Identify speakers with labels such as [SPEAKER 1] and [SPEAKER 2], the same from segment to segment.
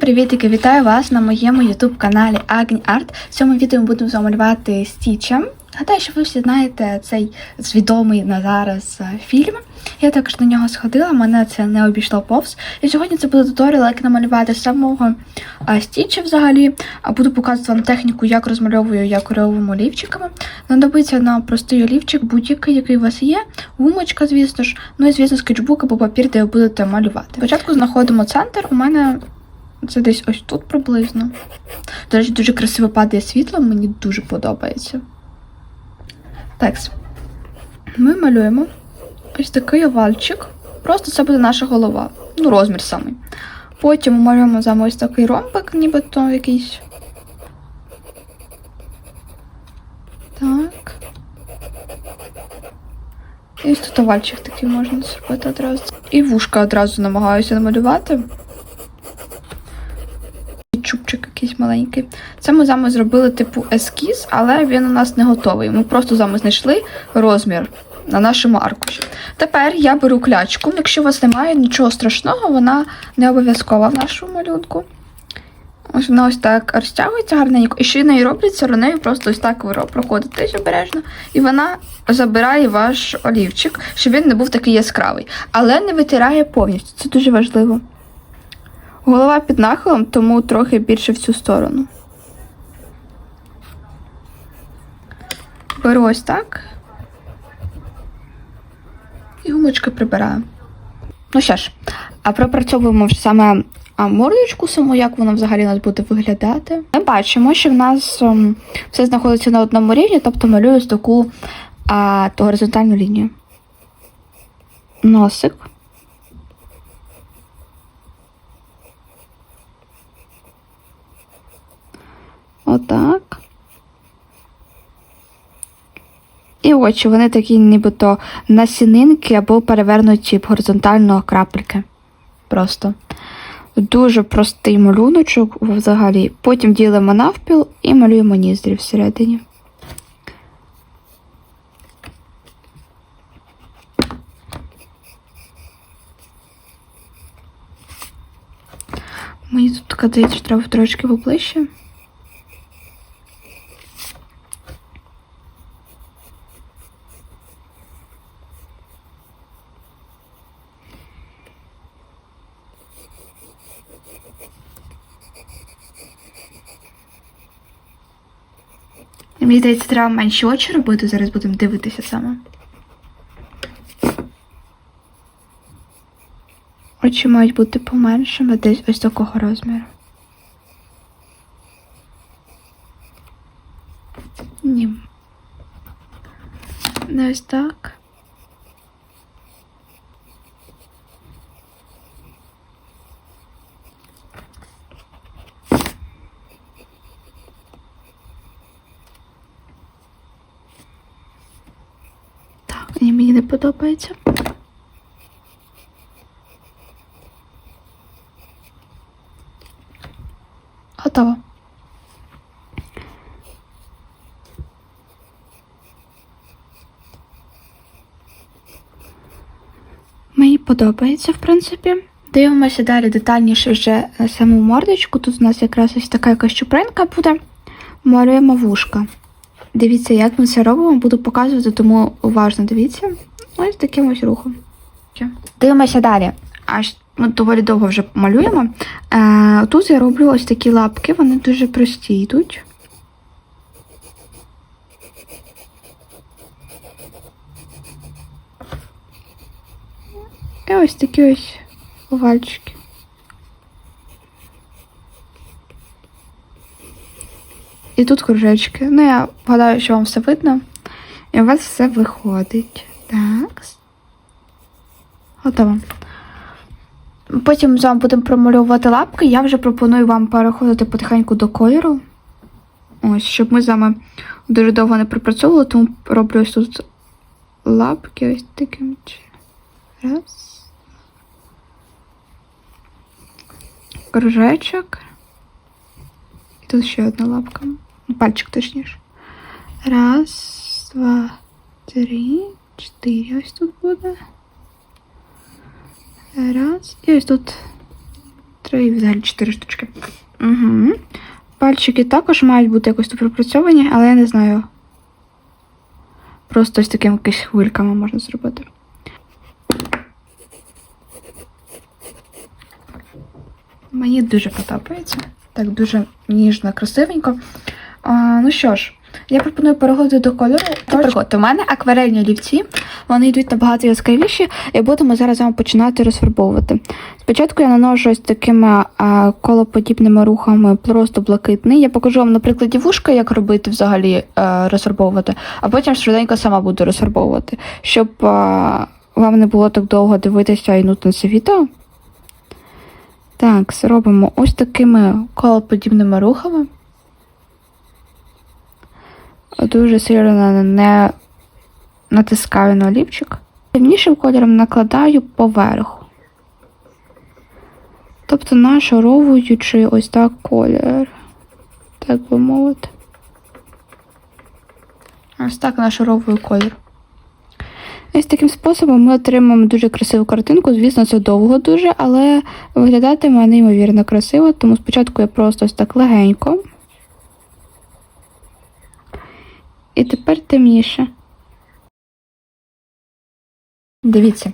[SPEAKER 1] Привітики, вітаю вас на моєму youtube каналі Agni Art. В цьому відео ми будемо замалювати Стіча. Гадаю, що ви всі знаєте цей відомий на зараз е, фільм. Я також на нього сходила, мене це не обійшло повз. І сьогодні це буде туторіал, як намалювати самого е, Стіча взагалі. Буду показувати вам техніку, як розмальовую я кольоровими олівчиками. Знадобиться на простий олівчик, будь-який, який у вас є, гумочка, звісно ж, ну і звісно, скетчбук або папір, де ви будете малювати. Спочатку знаходимо центр. У мене це десь ось тут приблизно. До речі, дуже красиво падає світло, мені дуже подобається. Так. Ми малюємо ось такий овальчик. Просто це буде наша голова. Ну, розмір самий. Потім малюємо вами ось такий ромбик, нібито якийсь. Так. І ось тут овальчик такий можна зробити одразу. І вушка одразу намагаюся намалювати якийсь маленький. Це ми з вами зробили типу ескіз, але він у нас не готовий. Ми просто з вами знайшли розмір на нашому аркуші. Тепер я беру клячку. Якщо у вас немає нічого страшного, вона не обов'язкова в нашому малюнку. Ось вона ось так розтягується гарненько. І що нею робиться, нею просто ось так ви обережно, і вона забирає ваш олівчик, щоб він не був такий яскравий. Але не витирає повністю. Це дуже важливо. Голова під нахилом, тому трохи більше в цю сторону. Беру ось так. І гумочки прибираю. Ну що ж, а пропрацьовуємо вже саме мордочку саму, як вона взагалі у нас буде виглядати. Ми бачимо, що в нас ом, все знаходиться на одному рівні, тобто малюю ось таку а, горизонтальну лінію. Носик. Отак. І очі, вони такі нібито насінинки або перевернуті в горизонтально крапельки. Просто. Дуже простий малюночок взагалі. Потім ділимо навпіл і малюємо ніздрі всередині. Мені тут кадається, що треба трошки поближче. Мені здається, треба менші очі робити, зараз будемо дивитися саме. Очі мають бути поменшими, десь ось такого розміру. Ні. Не ось так. Так, ні, мені не подобається. Готово. Мені подобається, в принципі. Дивимося далі детальніше вже саму мордочку. Тут у нас якраз ось така якась чупринка буде. Малюємо вушка. Дивіться, як ми це робимо, буду показувати, тому уважно дивіться. Ось таким ось рухом. Дивимося далі. Аж ми доволі довго вже малюємо. Е, Тут я роблю ось такі лапки, вони дуже прості йдуть. І ось такі ось овальчики. І тут кружечки. Ну, я гадаю, що вам все видно. І у вас все виходить. Так. Готово. Потім з вами будемо промальовувати лапки. Я вже пропоную вам переходити потихеньку до кольору. Ось, щоб ми з вами дуже довго не припрацьовували, тому роблю ось тут лапки ось таким чином. Раз. Кружечок. І тут ще одна лапка. Пальчик точніше. Раз, два, три, чотири. Ось тут буде. Раз. І ось тут Три і взагалі чотири штучки. Угу. Пальчики також мають бути якось тут пропрацьовані, але я не знаю. Просто ось такими якись хвильками можна зробити. Мені дуже подобається. Так дуже ніжно, красивенько. А, ну що ж, я пропоную переходити до кольору. Переходьте. У мене акварельні олівці, вони йдуть набагато яскравіші, і будемо зараз з вами починати розфарбовувати. Спочатку я наношу ось такими а, колоподібними рухами просто блакитний. Я покажу вам на прикладі вушка, як робити взагалі а, розфарбовувати, а потім швиденько сама буду розфарбовувати, щоб а, вам не було так довго дивитися і нудно це відео. Так, робимо ось такими колоподібними рухами. Дуже сильно не натискаю на олівчик. Темнішим кольором накладаю поверху. Тобто нашаровуючи ось так колір. Так би мовити. Ось так нашаровую колір. Ось таким способом ми отримаємо дуже красиву картинку. Звісно, це довго дуже, але виглядатиме неймовірно красиво, тому спочатку я просто ось так легенько. І тепер темніше. Дивіться,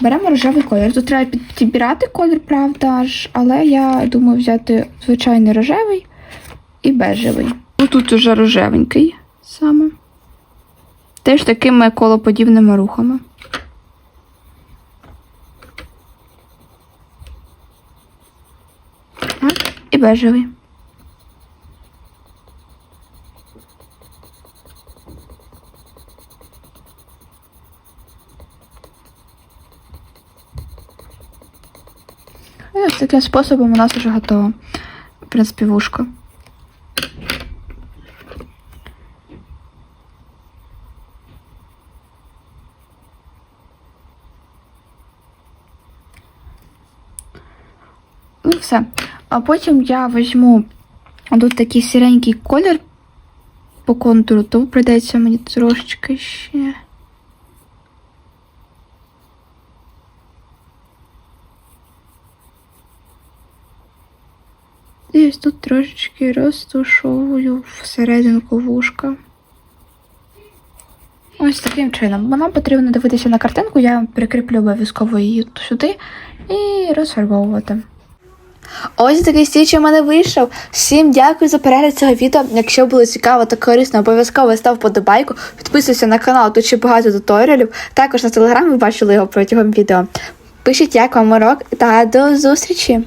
[SPEAKER 1] беремо рожевий колір. Тут треба під- підбирати колір, правда ж, але я думаю взяти звичайний рожевий і бежевий. Ну тут уже рожевенький саме. Теж такими колоподібними рухами. Так, і бежевий. І ось таким способом у нас вже готово. В принципі, вушко. Ну, все. А потім я візьму тут такий сіренький колір по контуру, тому прийдеться мені трошечки ще. І тут трошечки розтушовую всерединку вушка. Ось таким чином. Нам потрібно дивитися на картинку, я прикріплю обов'язково її сюди і розфарбовувати. Ось такий стіч у мене вийшов. Всім дякую за перегляд цього відео. Якщо було цікаво та корисно, обов'язково став подобайку, підписуйся на канал, тут ще багато туторіалів. Також на телеграм ви бачили його протягом відео. Пишіть, як вам урок, та до зустрічі!